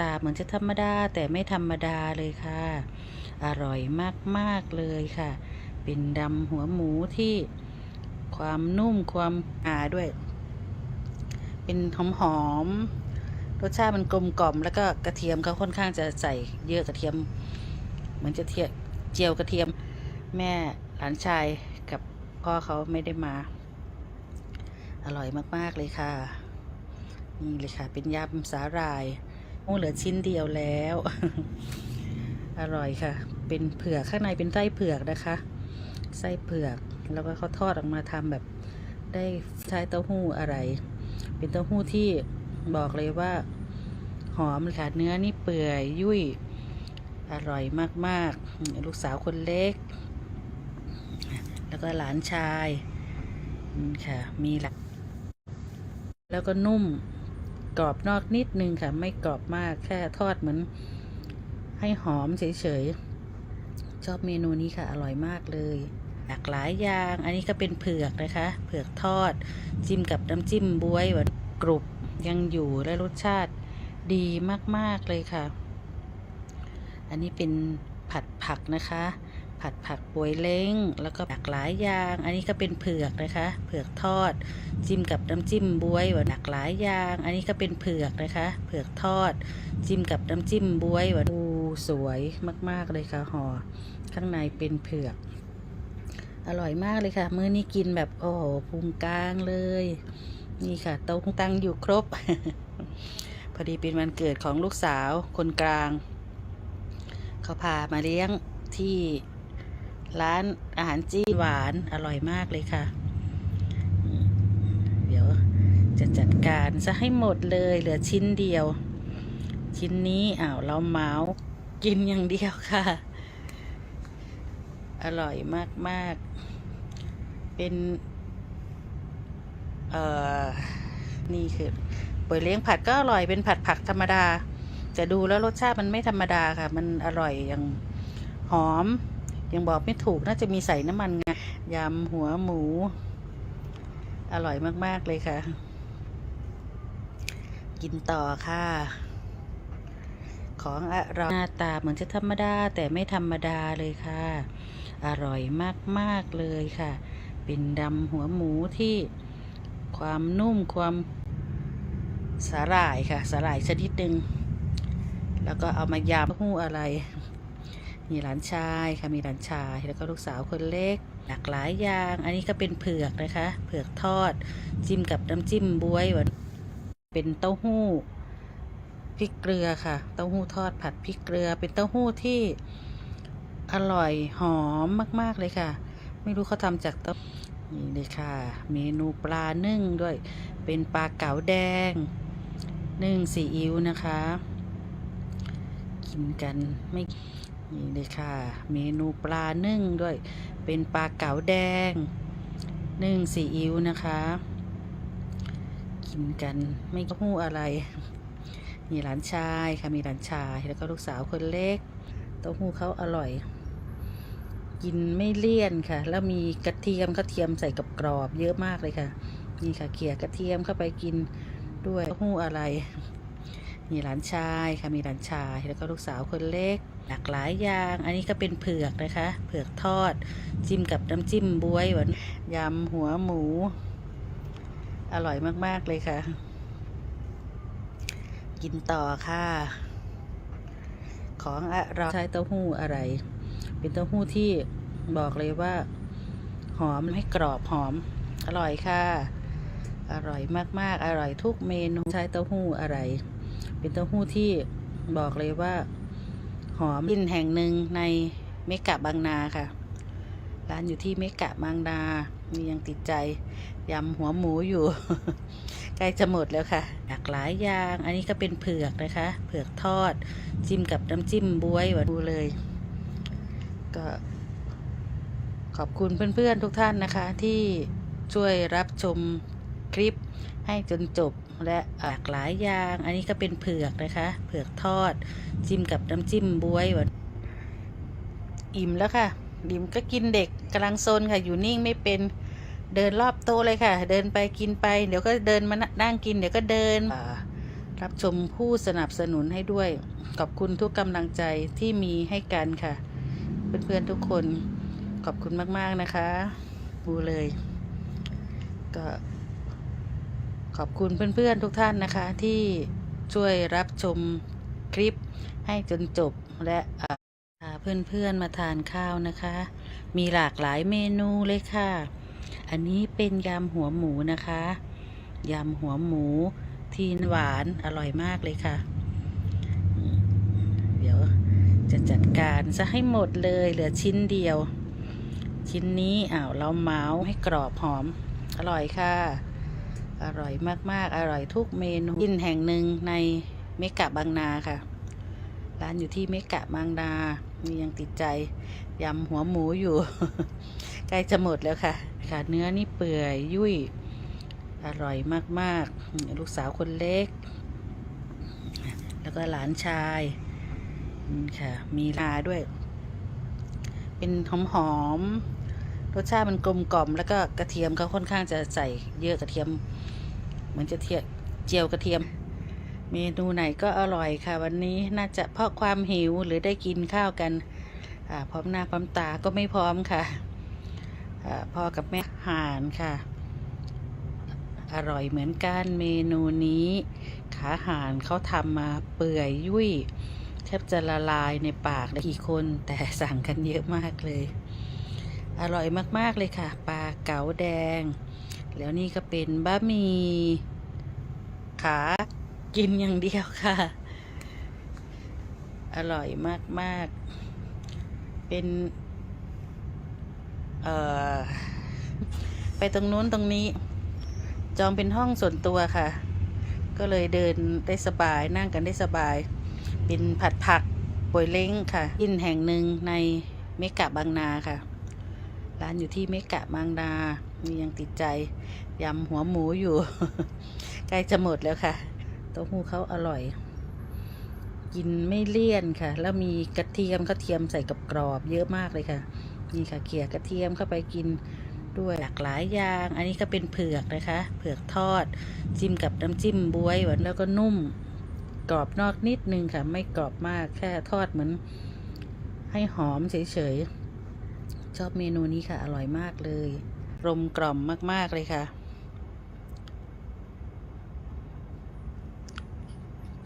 ตาเหมือนจะธรรมดาแต่ไม่ธรรมดาเลยค่ะ อร่อยมากๆเลยค่ะ เป็นดำหัวหมูที่ความนุ่มความอ่าด้วย เป็นหอมหอมรสชาติมันกลมกล่อม แล้วก็กระเทียมเขาค่อนข้างจะใส่เยอะกระเทียม เหมือนจะเทียเจียวกระเทียมแม่หลานชายกับพ่อเขาไม่ได้มา อร่อยมาก ๆ เลยค่ะ นี่เลยค่ะ เป็นยำสาหร่าย โอ้เหลือชิ้นเดียวแล้ว อร่อยค่ะ เป็นเผือกข้างในเป็นไส้เผือกนะคะ ไส้เผือกแล้วก็เขาทอดออกมาทำแบบ ได้ใช้เต้าหู้อะไร เป็นเต้าหู้ที่บอกเลยว่า หอมค่ะเนื้อนี่เปื่อยยุ่ยอร่อยมากๆ ลูกสาวคนเล็ก แล้วก็หลานชายค่ะมีหละแล้วก็นุ่ม กรอบนอกนิดนึงค่ะ ไม่กรอบมากแค่ทอดเหมือนให้หอมเฉยๆ ชอบเมนูนี้ค่ะ อร่อยมากเลยหลากหลายอย่าง อันนี้ก็เป็นเผือกนะคะ เผือกทอด จิ้มกับน้ำจิ้มบวยหวานกรุบยังอยู่และรสชาติดีมาก ๆ เลยค่ะ อันนี้เป็นผัดผักนะคะ ผัดผักบวยเล้ง แล้วก็หลากหลายอย่าง อันนี้ก็เป็นเผือกนะคะ เผือกทอด จิ้มกับน้ำจิ้มบวยหวานหลากหลายอย่าง อันนี้ก็เป็นเผือกนะคะ เผือกทอด จิ้มกับน้ำจิ้มบวยหวานดูสวยมาก ๆเลยค่ะห่อข้างในเป็นเผือก อร่อยมากเลยค่ะ มื้อนี้กินแบบโอ้โหพุงกลางเลย นี่ค่ะโต๊ะตังอยู่ครบ พอดีเป็นวันเกิดของลูกสาวคนกลาง เขาพามาเลี้ยงที่ ร้านอาหารจีนหวานอร่อยมากเลยค่ะ เดี๋ยวจะจัดการจะให้หมดเลยเหลือชิ้นเดียว ชิ้นนี้อ้าวเราเมาส์กินอย่างเดียวค่ะ อร่อยมาก ๆ เป็น เอ่อ นี่คือป่วยเลี้ยงผัดก็อร่อยเป็นผัดผักธรรมดา จะดูแล้วรสชาติมันไม่ธรรมดาค่ะ มันอร่อยอย่างหอม ยังบอกไม่ถูกน่าจะมีใส่น้ำมันงายำหัวหมู อร่อยมาก ๆ เลยค่ะ กินต่อค่ะ ของอร่อยหน้าตาเหมือนจะธรรมดา แต่ไม่ธรรมดาเลยค่ะ อร่อยมาก ๆ เลยค่ะ เป็นดำหัวหมูที่ความนุ่มความสาหร่ายค่ะ สาหร่ายชนิดหนึ่งแล้วก็เอามายำหู้อะไร มีหลานชายค่ะมีหลานชายแล้วก็ลูกสาวคนเล็ก หลากหลายอย่าง อันนี้ก็เป็นเผือกนะคะ เผือกทอด จิ้มกับน้ำจิ้มบวยหวานเป็นเต้าหู้พริกเกลือค่ะ เต้าหู้ทอดผัดพริกเกลือ เป็นเต้าหู้ที่อร่อยหอมมาก ๆ เลยค่ะ ไม่รู้เขาทำจากเต้านี่เลยค่ะ เมนูปลานึ่งด้วย เป็นปลาเก๋าแดง นึ่งซีอิ๊วนะคะ กินกันไม่ นี่เลยค่ะ เมนูปลานึ่งด้วย เป็นปลาเก๋าแดง นึ่งซีอิ๊วนะคะ กินกันไม่หู้อะไร มีหลานชายค่ะ มีหลานชายแล้วก็ลูกสาวคนเล็กเต้าหู้เขาอร่อย กินไม่เลี่ยนค่ะ แล้วมีกระเทียมกระเทียมใส่กับกรอบเยอะมากเลยค่ะ นี่ค่ะเขี่ยกระเทียมเข้าไปกินด้วยเต้าหู้อะไร มีหลานชายค่ะ มีหลานชายแล้วก็ลูกสาวคนเล็ก หลากหลายอย่าง อันนี้ก็เป็นเผือกนะคะ เผือกทอด จิ้มกับน้ำจิ้มบวยหวานยำหัวหมู อร่อยมาก ๆ เลยค่ะ กินต่อค่ะ ของเราใช้เต้าหู้อะไร เป็นเต้าหู้ที่บอกเลยว่า หอมให้กรอบหอม อร่อยค่ะ อร่อยมาก ๆ อร่อยทุกเมนูใช้เต้าหู้อะไร เป็นเต้าหู้ที่บอกเลยว่า หอมกินแห่งหนึ่งในเมกะบางนาค่ะ ร้านอยู่ที่เมกะบางนา มียังติดใจยำหัวหมูอยู่ ใกล้จะหมดแล้วค่ะ หลากหลายอย่าง อันนี้ก็เป็นเผือกนะคะ เผือกทอด จิ้มกับน้ำจิ้มบวยหวานดูเลย ก็ขอบคุณเพื่อนๆทุกท่านนะคะ ที่ช่วยรับชมคลิปให้จนจบ และหลากหลายอย่าง อันนี้ก็เป็นเผือกนะคะ เผือกทอด จิ้มกับน้ำจิ้มบวยหวานอิ่มแล้วค่ะอิ่มก็กินเด็กกำลังโซนค่ะ อยู่นิ่งไม่เป็นเดินรอบโต๊ะเลยค่ะ เดินไปกินไป เดี๋ยวก็เดินมานั่งกิน เดี๋ยวก็เดินรับชมผู้สนับสนุนให้ด้วย ขอบคุณทุกกำลังใจที่มีให้กันค่ะ เพื่อนๆทุกคนขอบคุณมากๆนะคะดูเลย ก็ ขอบคุณเพื่อนๆทุกท่านนะคะที่ช่วยรับชมคลิปให้จนจบและพาเพื่อนๆมาทานข้าวนะคะ มีหลากหลายเมนูเลยค่ะ อันนี้เป็นยำหัวหมูนะคะยำหัวหมูที่หวานอร่อยมากเลยค่ะ เดี๋ยวจะจัดการซะให้หมดเลยเหลือชิ้นเดียว ชิ้นนี้อ้าวเราเมาส์ให้กรอบหอม อร่อยค่ะ อร่อยมากๆ อร่อยทุกเมนูกินแห่งหนึ่งในเมกะบางนาค่ะ ร้านอยู่ที่เมกะบางนามียังติดใจยำหัวหมูอยู่ ใกล้จะหมดแล้วค่ะ ค่ะเนื้อนี่เปื่อยยุ่ย อร่อยมากๆ ลูกสาวคนเล็ก แล้วก็หลานชายค่ะ มีลาด้วย เป็นหอมหอมๆ รสชาติมันกลมกล่อม แล้วก็กระเทียมเขาค่อนข้างจะใส่เยอะกระเทียม เหมือนจะเทียเจียวกระเทียม เมนูไหนก็อร่อยค่ะ วันนี้น่าจะเพราะความหิวหรือได้กินข้าวกันพร้อมหน้าพร้อมตาก็ไม่พร้อมค่ะพ่อกับแม่หานค่ะ อร่อยเหมือนกันเมนูนี้ ขาหารเขาทำมาเปื่อยยุ่ยแทบจะละลายในปากเลยกี่คนแต่สั่งกันเยอะมากเลย อร่อยมากๆเลยค่ะ ปลาเก๋าแดง แล้วนี่ก็เป็นบะหมี่ขากินอย่างเดียวค่ะ อร่อยมากๆ เป็น เอ่อ ไปตรงนู้นตรงนี้ จองเป็นห้องส่วนตัวค่ะ ก็เลยเดินได้สบายนั่งกันได้สบาย เป็นผัดผักป่วยเล้งค่ะ อินแห่งหนึ่งในเมกะบางนาค่ะ ร้านอยู่ที่เมกะบางนามียังติดใจยำหัวหมูอยู่ ใกล้จะหมดแล้วค่ะเต้าหู้เขาอร่อย กินไม่เลี่ยนค่ะ แล้วมีกระเทียมกระเทียมใส่กับกรอบเยอะมากเลยค่ะ นี่ค่ะเขี่ยกระเทียมเข้าไปกินด้วยหลากหลายอย่าง อันนี้ก็เป็นเผือกนะคะ เผือกทอด จิ้มกับน้ำจิ้มบวยหวานแล้วก็นุ่ม กรอบนอกนิดนึงค่ะ ไม่กรอบมากแค่ทอดเหมือน ให้หอมเฉยๆ ชอบเมนูนี้ค่ะ อร่อยมากเลยกลมกล่อมมาก ๆ เลยค่ะ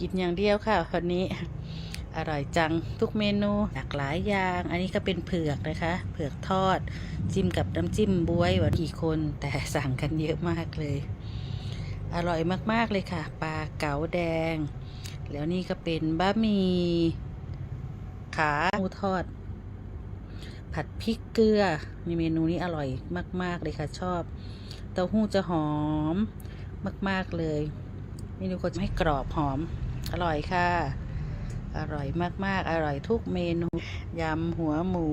กินอย่างเดียวค่ะวันนี้ อร่อยจังทุกเมนูหลากหลายอย่าง อันนี้ก็เป็นเผือกนะคะ เผือกทอด จิ้มกับน้ำจิ้มบวยวานกี่คนแต่สั่งกันเยอะมากเลย อร่อยมาก ๆ เลยค่ะ ปลาเก๋าแดง แล้วนี่ก็เป็นบะหมี่ขาหมูทอด ผัดพริกเกลือมีเมนูนี้อร่อยมาก ๆ เลยค่ะชอบ เต้าหู้จะหอมมาก ๆ เลยเมนูก็จะให้กรอบหอมอร่อยค่ะ อร่อยมาก ๆ อร่อยทุกเมนูยำหัวหมู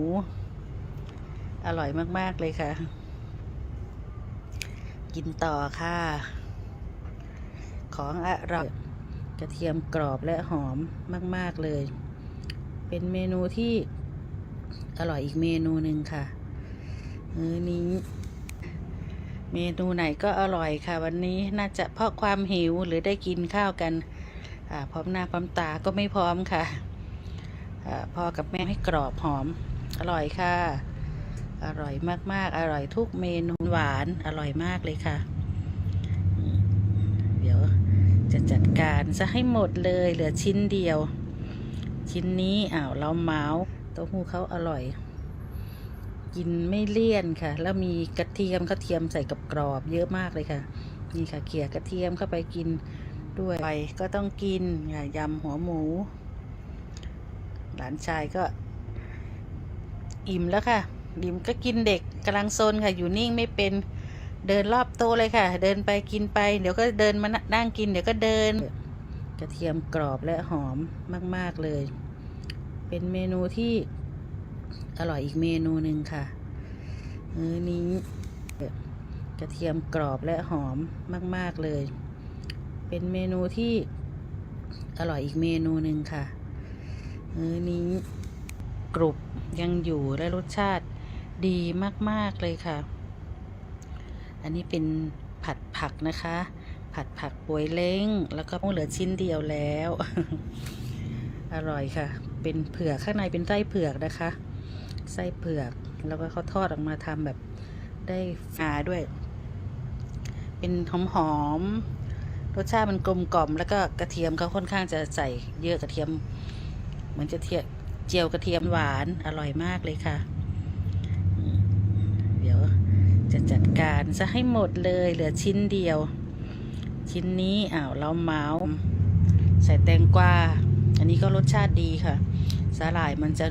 อร่อยมาก ๆ เลยค่ะ กินต่อค่ะ ของอร่อยกระเทียมกรอบและหอมมาก ๆ เลย เป็นเมนูที่ อร่อยอีกเมนูหนึ่งค่ะมื้อนี้ เมนูไหนก็อร่อยค่ะ วันนี้น่าจะเพราะความหิวหรือได้กินข้าวกันพร้อมหน้าพร้อมตาก็ไม่พร้อมค่ะอพอกับแม่ให้กรอบหอม อร่อยค่ะ อร่อยมากๆ อร่อยทุกเมนูหวานอร่อยมากเลยค่ะ เดี๋ยวจะจัดการซะให้หมดเลยเหลือชิ้นเดียว ชิ้นนี้อ้าวเราเมาส์ เต้าหู้เขาอร่อย กินไม่เลี่ยนค่ะ แล้วมีกระเทียมกระเทียมใส่กับกรอบเยอะมากเลยค่ะ นี่ค่ะเขี่ยกระเทียมเข้าไปกินด้วยไปก็ต้องกินค่ะยำหัวหมู หลานชายก็ อิ่มแล้วค่ะอิ่มก็กินเด็กกำลังโซนค่ะ อยู่นิ่งไม่เป็นเดินรอบโต๊ะเลยค่ะ เดินไปกินไป เดี๋ยวก็เดินมานั่งกิน เดี๋ยวก็เดิน กระเทียมกรอบและหอมมาก ๆ เลย เป็นเมนูที่อร่อยอีกเมนูหนึ่งค่ะมื้อนี้กระเทียมกรอบและหอมมาก ๆ เลย เป็นเมนูที่อร่อยอีกเมนูหนึ่งค่ะมื้อนี้กรุบยังอยู่และรสชาติดีมาก ๆ เลยค่ะ อันนี้เป็นผัดผักนะคะ ผัดผักปวยเล้ง แล้วก็เหลือชิ้นเดียวแล้ว อร่อยค่ะ เป็นเผือกข้างในเป็นไส้เผือกนะคะ ไส้เผือกแล้วก็เขาทอดออกมาทำแบบได้ฟาด้วย เป็นหอมหอมๆรสชาติมันกลมกล่อม แล้วก็กระเทียมเขาค่อนข้างจะใส่เยอะกระเทียมเหมือนจะเทียเจียวกระเทียมหวานอร่อยมากเลยค่ะ เดี๋ยวจะจัดการจะให้หมดเลยเหลือชิ้นเดียว ชิ้นนี้อ้าวเราเมาส์ใส่แตงกวาอันนี้ก็รสชาติดีค่ะ สาหร่ายมันจะ